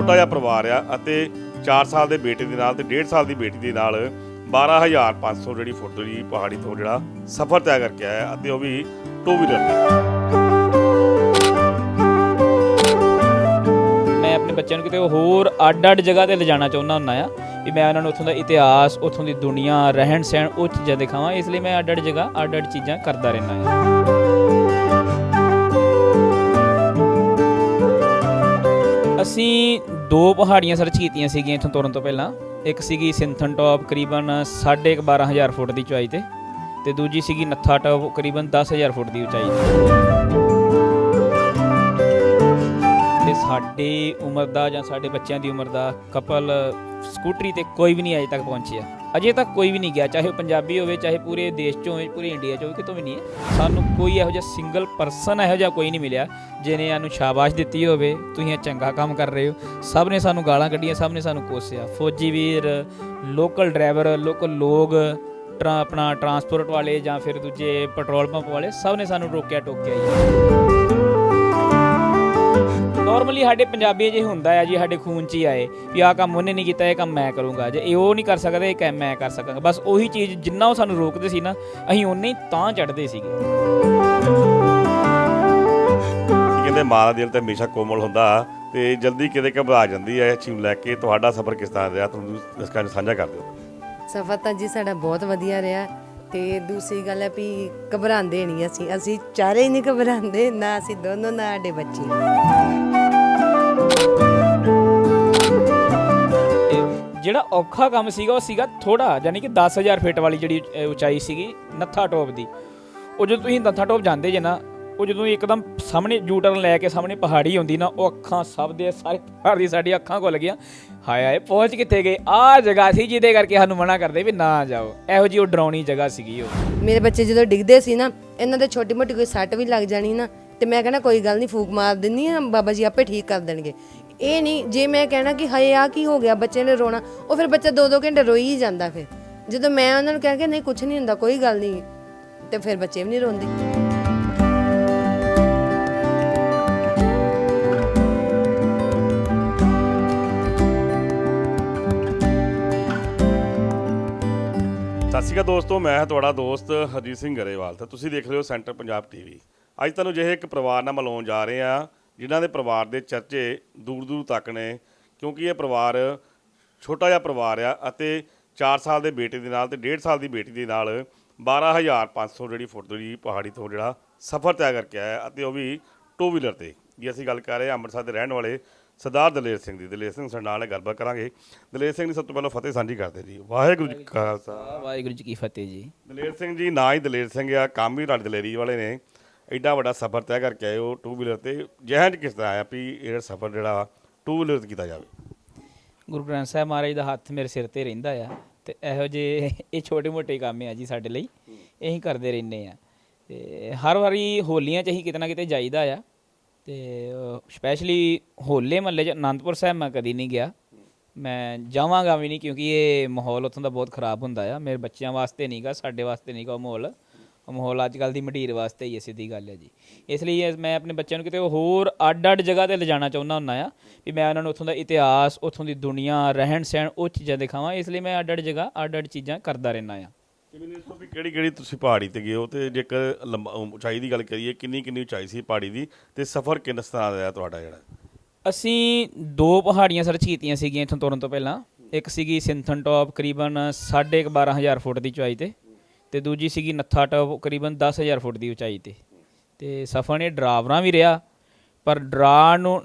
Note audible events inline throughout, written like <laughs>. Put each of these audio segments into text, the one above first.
ਛੋਟਾ ਜਿਹਾ ਪਰਿਵਾਰ ਆ ਅਤੇ 4 ਸਾਲ ਦੇ ਬੇਟੇ ਦੇ ਨਾਲ ਤੇ 1.5 ਸਾਲ ਦੀ ਬੇਟੀ ਦੇ ਨਾਲ 12500 ਜਿਹੜੀ ਫੁੱਟ ਦੀ ਪਹਾੜੀ ਤੋਂ ਜਿਹੜਾ ਸਫ਼ਰ ਤੈਅ ਕਰਕੇ ਆਇਆ ਅਤੇ ਉਹ ਵੀ ਟੂ ਵੀਲਰ ਤੇ ਮੈਂ ਆਪਣੇ ਬੱਚਿਆਂ ਨੂੰ ਕਿਤੇ ਹੋਰ ਅੱਡ-ਅੱਡ ਜਗ੍ਹਾ ਤੇ ਲਿਜਾਣਾ ਚਾਹੁੰਦਾ ਹੁੰਦਾ ਆ ਵੀ ਮੈਂ ਉਹਨਾਂ ਨੂੰ ਉੱਥੋਂ ਦਾ ਇਤਿਹਾਸ, ਉੱਥੋਂ ਦੀ ਦੁਨੀਆ ਰਹਿਣ ਸਹਿਣ ਉਹ ਚੀਜ਼ਾਂ ਦਿਖਾਵਾਂ, ਇਸ ਲਈ ਮੈਂ ਅੱਡ-ਅੱਡ ਜਗ੍ਹਾ, ਅੱਡ-ਅੱਡ ਚੀਜ਼ਾਂ ਕਰਦਾ ਰਹਿੰਦਾ ਆ। ਅਸੀਂ ਦੋ ਪਹਾੜੀਆਂ ਸਰਚ ਕੀਤੀਆਂ ਸੀਗੀਆਂ ਇੱਥੋਂ ਤੁਰਨ ਤੋਂ ਪਹਿਲਾਂ। ਇੱਕ ਸੀਗੀ ਸਿੰਥਨ ਟੌਪ ਕਰੀਬਨ 12500 ਫੁੱਟ ਦੀ ਉਚਾਈ ਤੇ ਤੇ ਦੂਜੀ ਸੀਗੀ ਨੱਥਾ ਟੌਪ ਕਰੀਬਨ 10000 ਫੁੱਟ ਦੀ ਉਚਾਈ। ਤੇ ਸਾਡੀ ਉਮਰ ਦਾ ਜਾਂ ਸਾਡੇ ਬੱਚਿਆਂ ਦੀ ਉਮਰ ਦਾ ਕਪਲ ਸਕੂਟਰੀ ਤੇ ਕੋਈ ਵੀ ਨਹੀਂ ਅਜੇ ਤੱਕ ਪਹੁੰਚਿਆ। ਅਜੇ ਤੱਕ ਕੋਈ ਵੀ ਨਹੀਂ ਗਿਆ, ਚਾਹੇ ਉਹ ਪੰਜਾਬੀ ਹੋਵੇ, ਚਾਹੇ ਪੂਰੇ ਦੇਸ਼ ਚੋਂ ਹੋਵੇ, ਪੂਰੇ ਇੰਡੀਆ ਚੋਂ ਹੋਵੇ, ਕਿਤੋਂ ਵੀ ਨਹੀਂ ਹੈ। ਸਾਨੂੰ ਕੋਈ ਇਹੋ ਜਿਹਾ ਸਿੰਗਲ ਪਰਸਨ ਇਹੋ ਜਿਹਾ ਕੋਈ ਨਹੀਂ ਮਿਲਿਆ ਜਿਹਨੇ ਇਹਨੂੰ ਸ਼ਾਬਾਸ਼ ਦਿੱਤੀ ਹੋਵੇ, ਤੁਸੀਂ ਇਹ ਚੰਗਾ ਕੰਮ ਕਰ ਰਹੇ ਹੋ। ਸਭ ਨੇ ਸਾਨੂੰ ਗਾਲਾਂ ਕੱਢੀਆਂ, ਸਭ ਨੇ ਸਾਨੂੰ ਕੋਸਿਆ। ਫੌਜੀ ਵੀਰ ਲੋਕਲ ਡਰਾਈਵਰ ਲੋਕਲ ਲੋਕ, ਟਰਾ, ਆਪਣਾ ਟਰਾਂਸਪੋਰਟ ਵਾਲੇ ਜਾਂ ਫਿਰ ਦੂਜੇ ਪੈਟਰੋਲ ਪੰਪ ਵਾਲੇ, ਸਭ ਨੇ ਸਾਨੂੰ ਰੋਕਿਆ, ਟੋਕਿਆ ਜੀ। ਨਾਰਮਲੀ ਸਾਡੇ ਪੰਜਾਬੀ ਜੇ ਹੁੰਦਾ ਹੈ ਜੀ ਸਾਡੇ ਖੂਨ 'ਚ ਹੀ ਆਏ ਵੀ ਆਹ ਕੰਮ ਉਹਨੇ ਨਹੀਂ ਕੀਤਾ ਇਹ ਕੰਮ ਮੈਂ ਕਰੂੰਗਾ। ਜੇ ਇਹ ਉਹ ਨਹੀਂ ਕਰ ਸਕਦਾ ਇਹ ਕੰਮ ਮੈਂ ਕਰ ਸਕਾਂਗਾ। ਬਸ ਉਹੀ ਚੀਜ਼ ਜਿੰਨਾ ਉਹ ਸਾਨੂੰ ਰੋਕਦੇ ਸੀ ਨਾ ਅਸੀਂ ਉਹਨੇ ਹੀ ਤਾਂ ਚੜਦੇ ਸੀਗੇ। ਕਹਿੰਦੇ ਮਾਂ ਦਾ ਦਿਲ ਤੇ ਹਮੇਸ਼ਾ ਕੋਮਲ ਹੁੰਦਾ ਤੇ ਜਲਦੀ ਕਿਤੇ ਘਬਰਾ ਜਾਂਦੀ ਹੈ ਚੀਜ਼ ਲੈ ਕੇ। ਤੁਹਾਡਾ ਸਫ਼ਰ ਕਿਸ ਤਰ੍ਹਾਂ ਰਿਹਾ? ਤੁਹਾਨੂੰ ਦਰਸ਼ਕਾਂ ਨੂੰ ਸਾਂਝਾ ਕਰ ਦਿਓ। ਸਫ਼ਰ ਤਾਂ ਜੀ ਸਾਡਾ ਬਹੁਤ ਵਧੀਆ ਰਿਹਾ ਤੇ ਦੂਸਰੀ ਗੱਲ ਹੈ ਵੀ ਘਬਰਾਉਂਦੇ ਨਹੀਂ ਅਸੀਂ। ਅਸੀਂ ਚਾਰੇ ਹੀ ਨਹੀਂ ਘਬਰਾਉਂਦੇ ਨਾ ਅਸੀਂ ਦੋਨੋਂ ਨਾ ਸਾਡੇ ਬੱਚੇ। ਜਿਹੜਾ ਔਖਾ ਕੰਮ ਸੀਗਾ ਉਹ ਸੀਗਾ ਥੋੜਾ ਯਾਨੀ ਕਿ 10000 ਫੀਟ ਵਾਲੀ ਜਿਹੜੀ ਅ, ਉਚਾਈ ਸੀਗੀ ਨੱਥਾ ਟੋਪ ਦੀ। ਉਹ ਜਦੋਂ ਤੁਸੀਂ ਨੱਥਾ ਟੋਪ ਜਾਂਦੇ ਜੇ ਨਾ ਉਹ ਜਦੋਂ ਇੱਕਦਮ ਸਾਹਮਣੇ ਯੂ ਲੈ ਕੇ ਸਾਹਮਣੇ ਪਹਾੜੀ ਆਉਂਦੀ ਨਾ ਉਹ ਅੱਖਾਂ ਸਭ ਦੇ ਸਾਰੇ ਪਹਾੜ ਦੀ ਸਾਡੀ ਅੱਖਾਂ ਖੁੱਲ ਗਈਆਂ। ਹਾਏ ਹਾਏ ਪਹੁੰਚ ਕਿੱਥੇ ਗਏ? ਆਹ ਜਗ੍ਹਾ ਸੀ ਜਿਹਦੇ ਕਰਕੇ ਸਾਨੂੰ ਮਨਾ ਕਰਦੇ ਵੀ ਨਾ ਜਾਓ। ਇਹੋ ਜਿਹੀ ਉਹ ਡਰਾਉਣੀ ਜਗ੍ਹਾ ਸੀਗੀ ਉਹ। ਮੇਰੇ ਬੱਚੇ ਜਦੋਂ ਡਿੱਗਦੇ ਸੀ ਨਾ ਇਹਨਾਂ ਦੇ ਛੋਟੀ ਮੋਟੀ ਕੋਈ ਸੱਟ ਵੀ ਲੱਗ ਜਾਣੀ ਨਾ ਤੇ ਮੈਂ ਕਹਿੰਦਾ ਕੋਈ ਗੱਲ ਨਹੀਂ ਫੂਕ ਮਾਰ ਦਿੰਨੀ ਆ ਬਾਬਾ ਜੀ ਆਪੇ ਠੀਕ ਕਰ ਦੇਣਗੇ। ਇਹ ਨਹੀਂ, ਜੇ ਮੈਂ ਕਹਿਣਾ ਕਿ ਹਾਏ ਆ ਕੀ ਹੋ ਗਿਆ? ਬੱਚੇ ਨੇ ਰੋਣਾ। ਉਹ ਫਿਰ ਬੱਚਾ ਦੋ ਦੋ ਘੰਟੇ ਰੋਈ ਹੀ ਜਾਂਦਾ ਫਿਰ। ਜਦੋਂ ਮੈਂ ਉਹਨਾਂ ਨੂੰ ਕਹਿ ਕੇ, ਨਹੀਂ ਕੁਝ ਨਹੀਂ ਹੁੰਦਾ, ਕੋਈ ਗੱਲ ਨਹੀਂ। ਤੇ ਫਿਰ ਬੱਚੇ ਵੀ ਨਹੀਂ ਰੋਂਦੇ। ਸਤਿ ਸ਼੍ਰੀ ਅਕਾਲ ਦੋਸਤੋ, ਮੈਂ ਹਾਂ ਤੁਹਾਡਾ ਦੋਸਤ ਹਰਜੀਤ ਸਿੰਘ ਗਰੇਵਾਲ ਤੇ ਤੁਸੀਂ ਦੇਖ ਰਹੇ ਹੋ ਸੈਂਟਰ ਪੰਜਾਬ ਟੀਵੀ। ਅੱਜ ਤੁਹਾਨੂੰ ਜਿਹੇ ਇੱਕ ਪਰਿਵਾਰ ਨਾਲ ਮਿਲਾਉਣ ਜਾ ਰਹੇ ਆ ਜਿਨ੍ਹਾਂ ਦੇ ਪਰਿਵਾਰ ਦੇ ਚਰਚੇ ਦੂਰ ਦੂਰ ਤੱਕ ਨੇ ਕਿਉਂਕਿ ਇਹ ਪਰਿਵਾਰ ਛੋਟਾ ਜਿਹਾ ਪਰਿਵਾਰ ਆ ਅਤੇ 4 ਸਾਲ ਦੇ ਬੇਟੇ ਦੇ ਨਾਲ ਤੇ 1.5 ਸਾਲ ਦੀ ਬੇਟੀ ਦੇ ਨਾਲ 12500 ਜਿਹੜੀ ਫੁੱਟ ਦੀ ਪਹਾੜੀ ਤੋਂ ਜਿਹੜਾ ਸਫ਼ਰ ਤੈਅ ਕਰਕੇ ਆਇਆ ਅਤੇ ਉਹ ਵੀ ਟੂ ਵੀਲਰ ਤੇ। ਜੀ ਅਸੀਂ ਗੱਲ ਕਰ ਰਹੇ ਹਾਂ ਅੰਮ੍ਰਿਤਸਰ ਦੇ ਰਹਿਣ ਵਾਲੇ ਸਰਦਾਰ ਦਲੇਰ ਸਿੰਘ ਦੀ ਦਲੇਰ ਸਿੰਘ ਸਾਡੇ ਨਾਲ ਗੱਲਬਾਤ ਕਰਾਂਗੇ। ਦਲੇਰ ਸਿੰਘ ਦੀ ਸਭ ਤੋਂ ਪਹਿਲਾਂ ਫਤਿਹ ਸਾਂਝੀ ਕਰਦੇ ਜੀ। ਵਾਹਿਗੁਰੂ ਜੀ ਕਾ ਖਾਲਸਾ। ਵਾਹਿਗੁਰੂ ਜੀ ਕੀ ਫਤਿਹ ਜੀ। ਦਲੇਰ ਸਿੰਘ ਜੀ ਨਾ ਹੀ ਦਲੇਰ ਸਿੰਘ ਆ ਕੰਮ ਵੀ ਤੁਹਾਡੇ ਦਲੇਰੀ ਵਾਲੇ ਨੇ। ਐਡਾ ਵੱਡਾ ਸਫ਼ਰ ਤੈਅ ਕਰਕੇ ਆਏ ਉਹ ਟੂ ਵੀਲਰ ਤੇ ਜਹਿਨ ਕਿਸ ਤਰ੍ਹਾਂ ਆਇਆ ਵੀ ਇਹ ਸਫ਼ਰ ਜਿਹੜਾ ਟੂ ਵੀਲਰ ਤੇ ਕੀਤਾ ਜਾਵੇ? ਗੁਰੂ ਗ੍ਰੰਥ ਸਾਹਿਬ ਮਹਾਰਾਜ ਦਾ ਹੱਥ ਮੇਰੇ ਸਿਰ ਤੇ ਰਹਿੰਦਾ ਆ ਤੇ ਇਹੋ ਜੇ <laughs> ਇਹ ਛੋਟੇ ਮੋਟੇ ਕੰਮ ਆ ਜੀ ਸਾਡੇ ਲਈ। ਇਹੀ ਕਰਦੇ ਰਹਿੰਦੇ ਆ। ਤੇ ਹਰ ਵਾਰੀ ਹੋਲੀਆਂ 'ਚ ਹੀ ਕਿਤੇ ਨਾ ਕਿਤੇ ਜਾਈਦਾ ਆ। ਤੇ ਸਪੈਸ਼ਲੀ ਹੋਲੇ ਮਹੱਲੇ 'ਚ ਅਨੰਦਪੁਰ ਸਾਹਿਬ ਮੈਂ ਕਦੀ ਨਹੀਂ ਗਿਆ। ਮੈਂ ਜਾਵਾਂਗਾ ਵੀ ਨਹੀਂ ਕਿਉਂਕਿ ਇਹ ਮਾਹੌਲ ਉੱਥੋਂ ਦਾ ਬਹੁਤ ਖਰਾਬ ਹੁੰਦਾ ਆ। ਮੇਰੇ ਬੱਚਿਆਂ ਵਾਸਤੇ ਨਹੀਂਗਾ ਸਾਡੇ ਵਾਸਤੇ ਨਹੀਂਗਾ ਉਹ ਮਾਹੌਲ। ਮਾਹੌਲ ਅੱਜ ਕੱਲ ਦੀ ਮਢੀਰ ਵਾਸਤੇ ਹੀ ਹੈ ਸਿੱਧੀ ਗੱਲ ਹੈ ਜੀ। ਇਸ ਲਈ ਇਹ ਮੈਂ ਆਪਣੇ ਬੱਚਿਆਂ ਨੂੰ ਕਿਤੇ ਹੋਰ ਅੱਡ-ਅੱਡ ਜਗ੍ਹਾ ਤੇ ਲਿਜਾਣਾ ਚਾਹੁੰਦਾ ਹੁੰਦਾ ਆ ਵੀ ਮੈਂ ਉਹਨਾਂ ਨੂੰ ਉੱਥੋਂ ਦਾ ਇਤਿਹਾਸ ਉੱਥੋਂ ਦੀ ਦੁਨੀਆ ਰਹਿਣ ਸਹਿਣ ਉਹ ਚੀਜ਼ਾਂ ਦਿਖਾਵਾਂ। ਇਸ ਲਈ ਮੈਂ ਅੱਡ-ਅੱਡ ਜਗ੍ਹਾ ਅੱਡ-ਅੱਡ ਚੀਜ਼ਾਂ ਕਰਦਾ ਰਹਿੰਦਾ ਆ। ਮੈਨੂੰ ਇਸ ਤੋਂ ਵੀ ਕਿਹੜੀ ਕਿਹੜੀ ਤੁਸੀਂ ਪਹਾੜੀ ਤੇ ਗਏ ਹੋ? ਤੇ ਜੇਕਰ ਲੰਬਾ ਉਚਾਈ ਦੀ ਗੱਲ ਕਰੀਏ ਕਿੰਨੀ ਕਿੰਨੀ ਉਚਾਈ ਸੀ ਪਹਾੜੀ ਦੀ? ਤੇ ਸਫ਼ਰ ਕਿੰਨਾ ਤਰ੍ਹਾਂ ਦਾ ਤੁਹਾਡਾ ਜਿਹੜਾ? ਅਸੀਂ ਦੋ ਪਹਾੜੀਆਂ ਸਰਚ ਕੀਤੀਆਂ ਸੀਗੀਆਂ ਇੱਥੋਂ ਤੁਰਨ ਤੋਂ ਪਹਿਲਾਂ। ਇੱਕ ਸੀਗੀ ਸਿੰਥਨ ਟੌਪ ਕਰੀਬਨ 12500 ਫੁੱਟ ਦੀ ਉਚਾਈ ਤੇ। ਤੇ ਦੂਜੀ ਸੀਗੀ ਨੱਥਾ ਟੌਪ, ਕਰੀਬਨ 10000 ਫੁੱਟ ਦੀ ਉਚਾਈ ਤੇ। ਤੇ ਸਫ਼ਰ ਨੇ ਡਰਾਵਣਾ ਵੀ ਰਿਹਾ, ਪਰ ਡਰਾ ਨੂੰ,